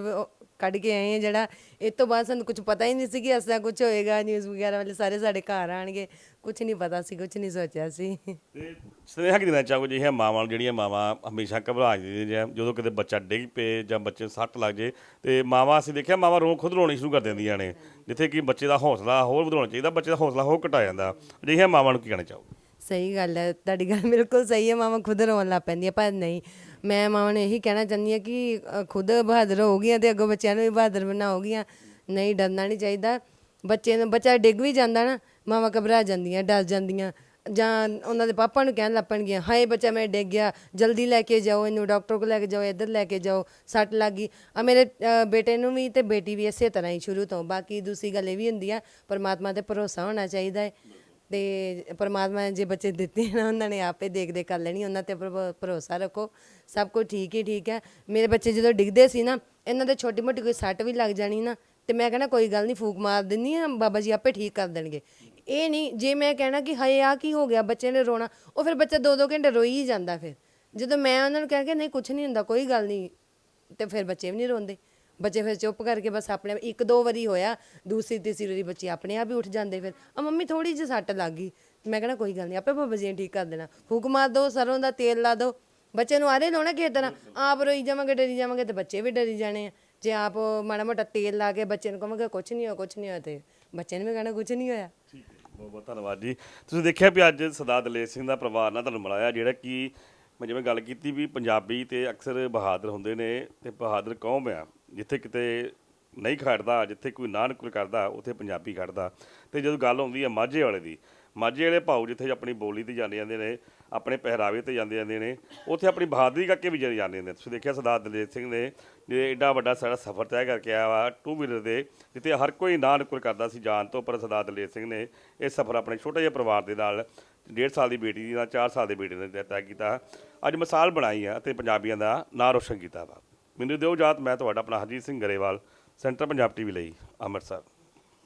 ਕੱਢ ਕੇ ਆਏ ਹਾਂ ਜਿਹੜਾ ਇਹ ਤੋਂ ਬਾਅਦ ਸਾਨੂੰ ਕੁਝ ਪਤਾ ਹੀ ਨਹੀਂ ਸੀ ਕਿ ਅਸਾਂ ਕੁਝ ਹੋਏਗਾ ਨਿਊਜ਼ ਵਗੈਰਾ ਵਾਲੇ ਸਾਰੇ ਸਾਡੇ ਘਰ ਆਣਗੇ ਕੁਝ ਨਹੀਂ ਪਤਾ ਸੀ ਕੁਝ ਨਹੀਂ ਸੋਚਿਆ ਸੀ। ਤੇ ਸੁਨੇਹਾ ਕਿ ਦੇਣਾ ਚਾਹੋਗੇ ਜਿਹੜੀਆਂ ਮਾਵਾਂ ਜਿਹੜੀਆਂ ਮਾਵਾਂ ਹਮੇਸ਼ਾ ਘਬਰਾ ਜਾਂਦੀਆਂ ਜਾਂ ਜਦੋਂ ਕਿਤੇ ਬੱਚਾ ਡਿੱਗ ਪਏ ਜਾਂ ਬੱਚੇ ਸੱਟ ਲੱਗ ਜੇ ਤੇ ਮਾਵਾਂ ਅਸੀਂ ਦੇਖਿਆ ਮਾਵਾਂ ਰੋ ਖੁਦ ਰੋਣੀ ਸ਼ੁਰੂ ਕਰ ਦਿੰਦੀਆਂ ਨੇ। ਜਿੱਥੇ ਕਿ ਬੱਚੇ ਦਾ ਹੌਸਲਾ ਹੋਰ ਵਧਾਉਣਾ ਚਾਹੀਦਾ ਬੱਚੇ ਦਾ ਹੌਸਲਾ ਹੋਰ ਘਟਾ ਜਾਂਦਾ। ਅਜਿਹੀਆਂ ਮਾਵਾਂ ਨੂੰ ਕੀ ਕਹਿਣਾ ਚਾਹੋਗੇ? ਸਹੀ ਗੱਲ ਹੈ ਤੁਹਾਡੀ ਗੱਲ ਬਿਲਕੁਲ ਸਹੀ ਹੈ ਮਾਵਾਂ ਖੁਦ ਰੋਣ ਲੱਗ ਪੈਂਦੀਆਂ ਪਰ ਨਹੀਂ। ਮੈਂ ਮਾਵਾਂ ਨੂੰ ਇਹੀ ਕਹਿਣਾ ਚਾਹੁੰਦੀ ਹਾਂ ਕਿ ਅ, ਖੁਦ ਬਹਾਦਰ ਹੋ ਗਈਆਂ ਤੇ ਅੱਗੋਂ ਬੱਚਿਆਂ ਨੂੰ ਵੀ ਬਹਾਦਰ ਬਣਾਓਗੀਆਂ ਨਹੀਂ ਡਰਨਾ ਨਹੀਂ ਚਾਹੀਦਾ। ਬੱਚੇ ਨੂੰ ਬੱਚਾ ਡਿੱਗ ਵੀ ਜਾਂਦਾ ਨਾ ਮਾਵਾਂ ਘਬਰਾ ਜਾਂਦੀਆਂ ਡਰ ਜਾਂਦੀਆਂ। ਜਾਂ ਉਹਨਾਂ ਦੇ ਪਾਪਾ ਨੂੰ ਕਹਿਣ ਲੱਪਣਗੀਆਂ ਹਾਏ ਬੱਚਾ ਮੈਂ ਡਿੱਗ ਗਿਆ। ਜਲਦੀ ਲੈ ਕੇ ਜਾਓ ਇਹਨੂੰ ਡਾਕਟਰ ਕੋਲ ਲੈ ਕੇ ਜਾਓ ਇੱਧਰ ਲੈ ਕੇ ਜਾਓ ਸੱਟ ਲੱਗ ਗਈ। ਆ ਮੇਰੇ ਅ, ਬੇਟੇ ਨੂੰ ਵੀ ਤੇ ਬੇਟੀ ਵੀ ਇਸੇ ਤਰ੍ਹਾਂ ਹੀ ਸ਼ੁਰੂ ਤੋਂ। ਬਾਕੀ ਦੂਸਰੀ ਗੱਲ ਇਹ ਵੀ ਹੁੰਦੀ ਆ ਪਰਮਾਤਮਾ ਤੇ ਭਰੋਸਾ ਹੋਣਾ ਚਾਹੀਦਾ ਹੈ ਤੇ ਪਰਮਾਤਮਾ ਨੇ ਜੇ ਬੱਚੇ ਦਿੱਤੇ ਨਾ, ਉਹਨਾਂ ਨੇ ਆਪੇ ਦੇਖ ਦੇਖ ਕਰ ਲੈਣੀ, ਉਹਨਾਂ ਤੇ ਭਰੋ- ਭਰੋਸਾ ਰੱਖੋ। ਸਭ ਕੁਝ ਠੀਕ ਹੀ ਠੀਕ ਹੈ। ਮੇਰੇ ਬੱਚੇ ਜਦੋਂ ਡਿੱਗਦੇ ਸੀ ਨਾ, ਇਹਨਾਂ ਦੇ ਛੋਟੀ ਮੋਟੀ ਕੋਈ ਸੱਟ ਵੀ ਲੱਗ ਜਾਣੀ ਨਾ, ਤੇ ਮੈਂ ਕਹਿਣਾ ਕੋਈ ਗੱਲ ਨਹੀਂ, ਫੂਕ ਮਾਰ ਦਿੰਨੀ ਆ ਬਾਬਾ ਜੀ ਆਪੇ ਠੀਕ ਕਰ ਦੇਣਗੇ। ਇਹ ਨਹੀਂ, ਜੇ ਮੈਂ ਕਹਿਣਾ ਕਿ ਹਾਏ ਆ ਕੀ ਹੋ ਗਿਆ, ਬੱਚੇ ਨੇ ਰੋਣਾ, ਉਹ ਫਿਰ ਬੱਚਾ ਦੋ ਦੋ ਘੰਟੇ ਰੋਈ ਹੀ ਜਾਂਦਾ ਫਿਰ। ਜਦੋਂ ਮੈਂ ਉਹਨਾਂ ਨੂੰ ਕਹਿ ਕੇ, ਨਹੀਂ ਕੁਝ ਨਹੀਂ ਹੁੰਦਾ, ਕੋਈ ਗੱਲ ਨਹੀਂ, ਤੇ ਫਿਰ ਬੱਚੇ ਵੀ ਨਹੀਂ ਰੋਂਦੇ। ਬੱਚੇ ਫਿਰ ਚੁੱਪ ਕਰਕੇ ਬਸ ਆਪਣੇ ਆਪ- ਇੱਕ ਦੋ ਵਾਰੀ ਹੋਇਆ ਦੂਸਰੀ ਤੀਸਰੀ ਵਾਰੀ ਬੱਚੇ ਆਪਣੇ ਆਪ ਹੀ ਉੱਠ ਜਾਂਦੇ ਫਿਰ। ਆ ਮੰਮੀ ਥੋੜੀ ਜਿਹੀ ਸੱਟ ਲੱਗ ਗਈ। ਮੈਂ ਕਹਿਣਾ ਕੋਈ ਗੱਲ ਨਹੀਂ ਆਪੇ ਬਾਬਾ ਜੀ ਨੇ ਠੀਕ ਕਰ ਦੇਣਾ। ਫੂਕ ਮਾਰ ਦੋ ਸਰੋਂ ਦਾ ਤੇਲ ਲਾ ਦੋ। ਬੱਚੇ ਨੂੰ ਆਰੇ ਲਾਉਣਾ ਕਿਸੇ ਤਰ੍ਹਾਂ। ਆਪ ਰੋਈ ਜਾਵਾਂਗੇ ਡਰੀ ਜਾਵਾਂਗੇ ਤੇ ਬੱਚੇ ਵੀ ਡਰੀ ਜਾਣੇ ਆ। ਜੇ ਆਪ ਮਾੜਾ ਮੋਟਾ ਤੇਲ ਲਾ ਕੇ ਬੱਚੇ ਨੂੰ ਕਹਾਂਗੇ ਕੁਝ ਨਹੀਂ ਹੋਇਆ ਕੁਝ ਨਹੀਂ ਹੋਇਆ ਤੇ ਬੱਚੇ ਨੇ ਵੀ ਕਹਿਣਾ ਕੁਝ ਨਹੀਂ ਹੋਇਆ। ਠੀਕ ਹੈ ਜੀ, ਬਹੁਤ ਬਹੁਤ ਧੰਨਵਾਦ ਜੀ। ਤੁਸੀਂ ਦੇਖਿਆ ਵੀ ਅੱਜ ਸਰਦਾਰ ਦਲੇਰ ਸਿੰਘ ਦਾ ਪਰਿਵਾਰ ਨਾਲ ਤੁਹਾਨੂੰ ਮਿਲਾਇਆ ਜਿਹੜਾ ਕਿ ਮੈਂ ਜਿਵੇਂ ਗੱਲ ਕੀਤੀ ਵੀ ਪੰਜਾਬੀ ਤੇ ਅਕਸਰ ਬਹਾਦਰ ਹੁੰਦੇ ਨੇ ਤੇ ਬਹਾਦਰ ਕੌਮ ਆ। ਜਿੱਥੇ ਕਿਤੇ ਨਹੀਂ ਖੜਦਾ, ਜਿੱਥੇ ਕੋਈ ਨਾ ਨੁਕਰ ਕਰਦਾ ਉੱਥੇ ਪੰਜਾਬੀ ਖੜਦਾ। ਤੇ ਜਦੋਂ ਗੱਲ ਹੁੰਦੀ ਹੈ ਮਾਝੇ ਵਾਲੇ ਦੀ, ਮਾਝੇ ਵਾਲੇ ਭਾਉ ਜਿੱਥੇ ਆਪਣੀ ਬੋਲੀ ਤੇ ਜਾਂਦੇ ਜਾਂਦੇ ਨੇ, ਆਪਣੇ ਪਹਿਰਾਵੇ ਤੇ ਜਾਂਦੇ ਜਾਂਦੇ ਨੇ, ਉੱਥੇ ਆਪਣੀ ਬਹਾਦਰੀ ਕਰਕੇ ਵੀ ਜਾਂਦੇ ਜਾਂਦੇ ਨੇ। ਤੁਸੀਂ ਦੇਖਿਆ ਸਰਦਾਰ ਦਲਜੀਤ ਸਿੰਘ ਨੇ, ਜੇ ਐਡਾ ਵੱਡਾ ਸਾਡਾ ਸਫ਼ਰ ਤੈਅ ਕਰਕੇ ਆਇਆ ਵਾ ਟੂ ਵੀਲਰ ਦੇ, ਜਿੱਥੇ ਹਰ ਕੋਈ ਨਾ ਨੁਕਰ ਕਰਦਾ ਸੀ ਜਾਣ ਤੋਂ, ਪਰ ਸਰਦਾਰ ਦਲੇਰ ਸਿੰਘ ਨੇ ਇਹ ਸਫ਼ਰ ਆਪਣੇ ਛੋਟੇ ਜਿਹੇ ਪਰਿਵਾਰ ਦੇ ਨਾਲ, ਡੇਢ ਸਾਲ ਦੀ ਬੇਟੀ ਦੀ ਨਾਲ 4 ਸਾਲ ਦੇ ਬੇਟੇ ਨੇ ਤੈਅ ਕੀਤਾ। ਅੱਜ ਮਿਸਾਲ ਬਣਾਈ ਆ ਤੇ ਪੰਜਾਬੀਆਂ ਦਾ ਨਾਂ ਰੋਸ਼ਨ ਕੀਤਾ ਵਾ। ਮੈਨੂੰ ਦਿਓ ਜਾਤ ਮੈਂ ਤੁਹਾਡਾ ਆਪਣਾ ਹਰਜੀਤ ਸਿੰਘ ਗਰੇਵਾਲ ਸੈਂਟਰ ਪੰਜਾਬ ਟੀਵੀ ਲਈ ਅੰਮ੍ਰਿਤਸਰ।